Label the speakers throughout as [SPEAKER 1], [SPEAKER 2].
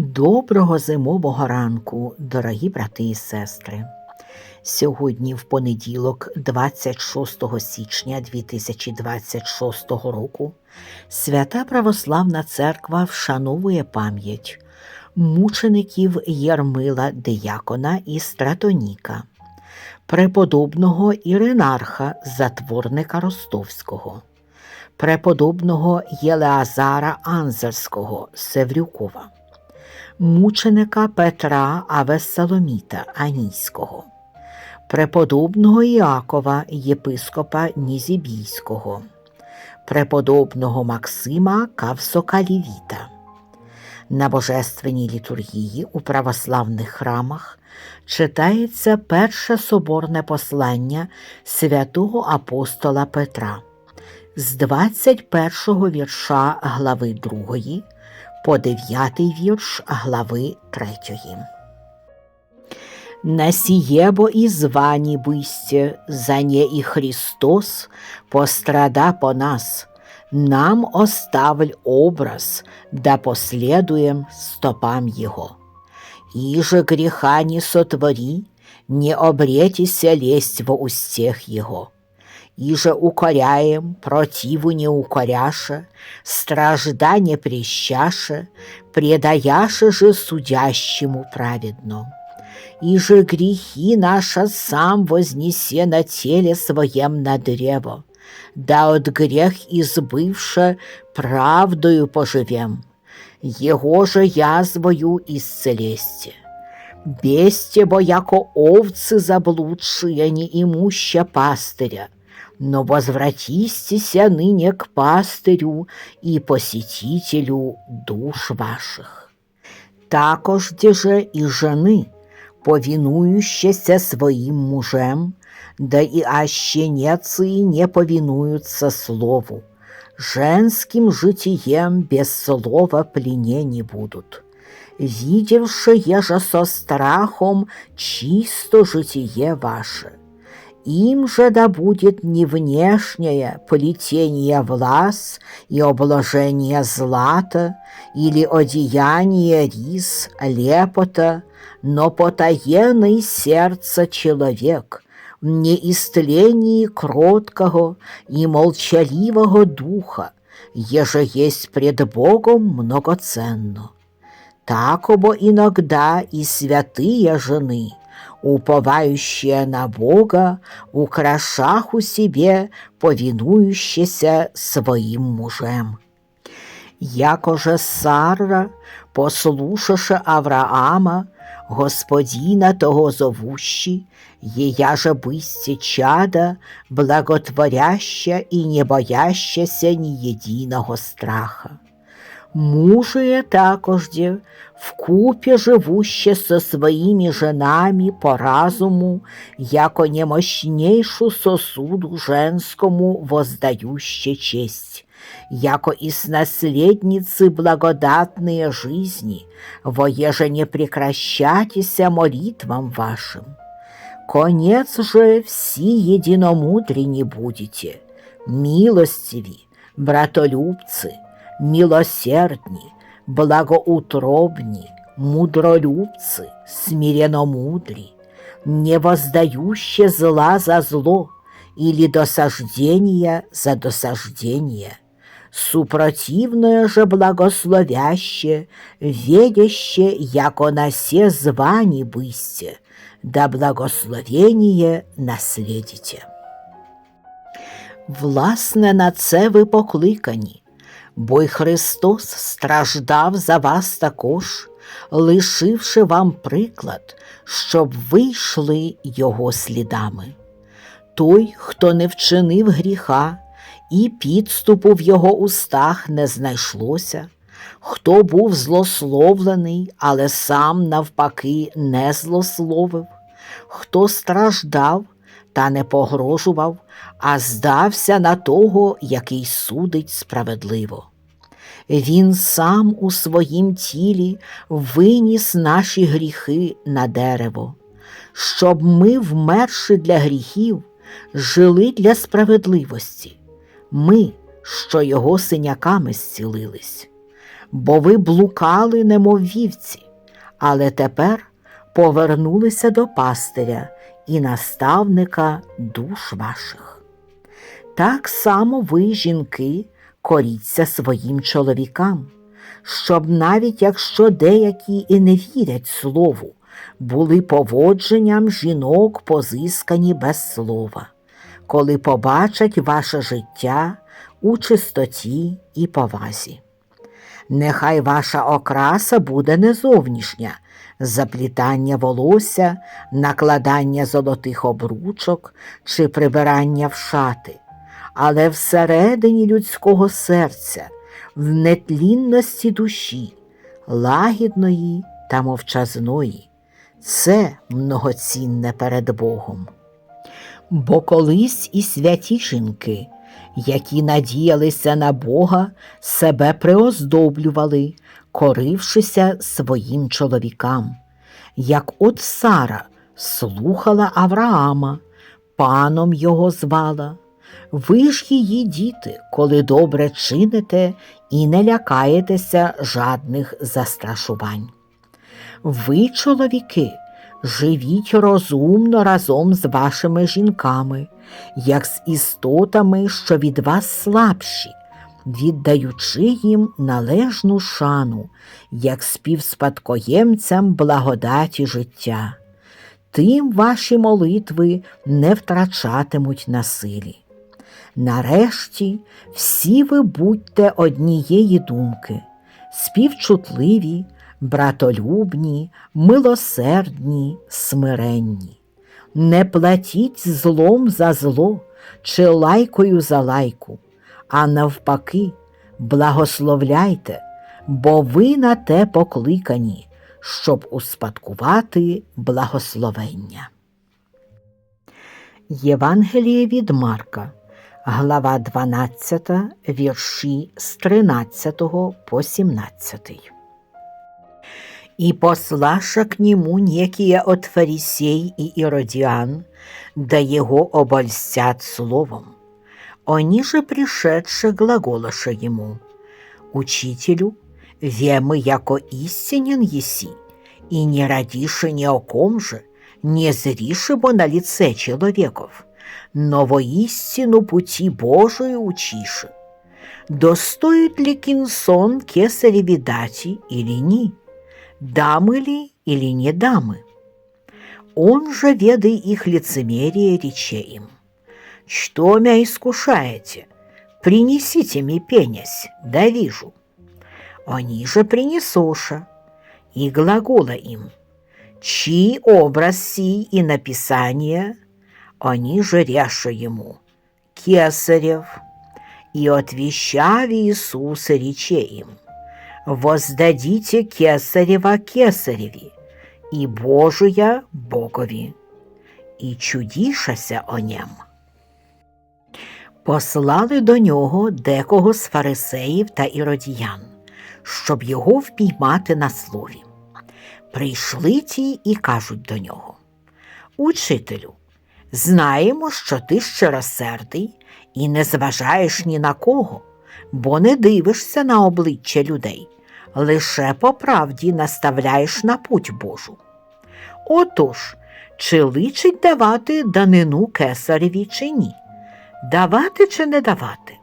[SPEAKER 1] Доброго зимового ранку, дорогі брати і сестри. Сьогодні, в понеділок, 26 січня 2026 року, Свята Православна Церква вшановує пам'ять мучеників Єрмила Деякона і Стратоніка, преподобного Іринарха, затворника Ростовського, преподобного Єлеазара Анзерського Севрюкова мученика Петра Авесаломіта Аніського, преподобного Іакова єпископа Нізібійського, преподобного Максима Кавсокалівіта. На божественній літургії у православних храмах читається перше соборне послання святого апостола Петра з 21 вірша глави 2 по дев'ятий вірш глави третьої. На сієбо і звані бисте, за не і Христос пострада по нас, нам оставль образ, да последуем стопам Его. И же греха не сотвори, не обретися лезть во устех Его иже укоряем, противу не укоряша, стражда не прещаша, предаяша же судящему праведно. Иже грехи наша сам вознесе на теле своем на древо, да от грех избывша правдою поживем, его же язвою исцелесте. Бесте, бо яко овцы заблудшие, не имуща пастыря, но возвратистеся ныне к пастырю і посетителю душ ваших. Також же і жени, повинующиеся своим мужем, да и ащенецы не повинуются слову, женским житием без слова пленени будут. Видевши еже со страхом чисто житие ваше, им же да будет не внешнее плетение влас и обложение злата или одеяние рис, лепота, но потаенный сердца человек, неистлении кроткого и молчаливого духа, еже есть пред Богом многоценно. Так обо иногда и святые жены – уповающая на Бога, у себе, повинующаяся своим мужем. Якоже Сара, послушавши Авраама, господина того зовущи, ея же бысти чада, благотворяща и не боящася ни единого страха Мужує також вкупі живуще со своїми женами по разуму, яко немощнейшу сосуду женскому воздающее честь, яко и с наследницы благодатные жизни, воеже не прекращатися молитвам вашим. Конец же все единомудрени будете, милостиви, братолюбцы, милосердні, благоутробні, мудролюбцы, смиренномудрі, не воздающие зла за зло или досаждения за досаждение, супротивное же благословяще, ведяще, яко на се звани бысте, да благословение наследите. Власне, на це ви покликані, бо й Христос страждав за вас також, лишивши вам приклад, щоб ви йшли Його слідами. Той, хто не вчинив гріха, і підступу в його устах не знайшлося, хто був злословлений, але сам навпаки не злословив, хто страждав та не погрожував, а здався на того, який судить справедливо. Він сам у своїм тілі виніс наші гріхи на дерево, щоб ми, вмерши для гріхів, жили для справедливості, ми, що його синяками зцілились. бо ви блукали, немов вівці, але тепер повернулися до пастиря і наставника душ ваших. Так само ви, жінки, коріться своїм чоловікам, щоб навіть якщо деякі і не вірять слову, були поводженням жінок позискані без слова, коли побачать ваше життя у чистоті і повазі. Нехай ваша окраса буде не зовнішня, заплітання волосся, накладання золотих обручок чи прибирання в шати, але всередині людського серця, в нетлінності душі, лагідної та мовчазної. Це многоцінне перед Богом. Бо колись і святі жінки, які надіялися на Бога, себе приоздоблювали, корившися своїм чоловікам, як от Сара слухала Авраама, паном його звала. Ви ж її діти, коли добре чините і не лякаєтеся жадних застрашувань. Ви, чоловіки, живіть розумно разом з вашими жінками, як з істотами, що від вас слабші, віддаючи їм належну шану, як співспадкоємцям благодаті життя. Тим ваші молитви не втрачатимуть на силі. Нарешті всі ви будьте однієї думки, співчутливі, братолюбні, милосердні, смиренні. Не платіть злом за зло чи лайкою за лайку, а навпаки, благословляйте, бо ви на те покликані, щоб успадкувати благословення. Євангеліє від Марка, глава 12, вірші з 13 по 17. И послаша к нему некие от фарисей и иродиан, да его обольстят словом. Они же пришедшие глаголаша ему, «Учителю, вемы, яко истинен еси, и не родиши ни о ком же, не зриши бо на лице человеков, но воистину пути Божии учиши. Достоит ли кинсон кесареві дати или ні? Дамы ли или не дамы. Он же, ведай их лицемерие, рече им. Что мя искушаете? Принесите мне пенясь, да вижу. Они же принесоша, и глагола им. Чьи образ сий и написание? Они же ряша ему. Кесарев. И отвещав Иисуса рече им – воздадите кесарева кесареві, і Божия Богові, і чудішася о нем. Послали до нього декого з фарисеїв та іродіян, щоб його впіймати на слові. Прийшли ті і кажуть до нього Учителю, знаємо, що ти щиросердий і не зважаєш ні на кого, бо не дивишся на обличчя людей лише по правді наставляєш на путь Божу. Отож, чи личить давати данину кесареві чи ні? Давати чи не давати?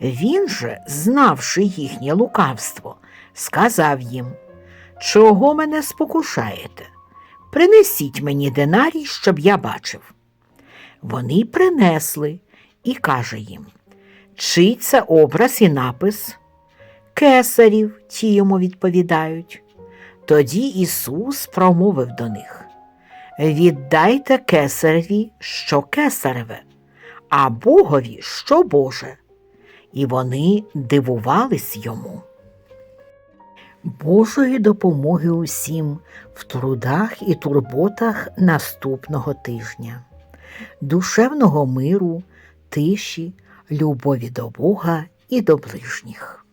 [SPEAKER 1] Він же, знавши їхнє лукавство, сказав їм Чого мене спокушаєте? Принесіть мені динарій, щоб я бачив. Вони принесли і каже їм, чий це образ і напис? Кесарів, ті йому відповідають. Тоді Ісус промовив до них Віддайте кесареві, що кесареве, а Богові що Боже. І вони дивувались йому. Божої допомоги усім в трудах і турботах наступного тижня, душевного миру, тиші, любові до Бога і до ближніх.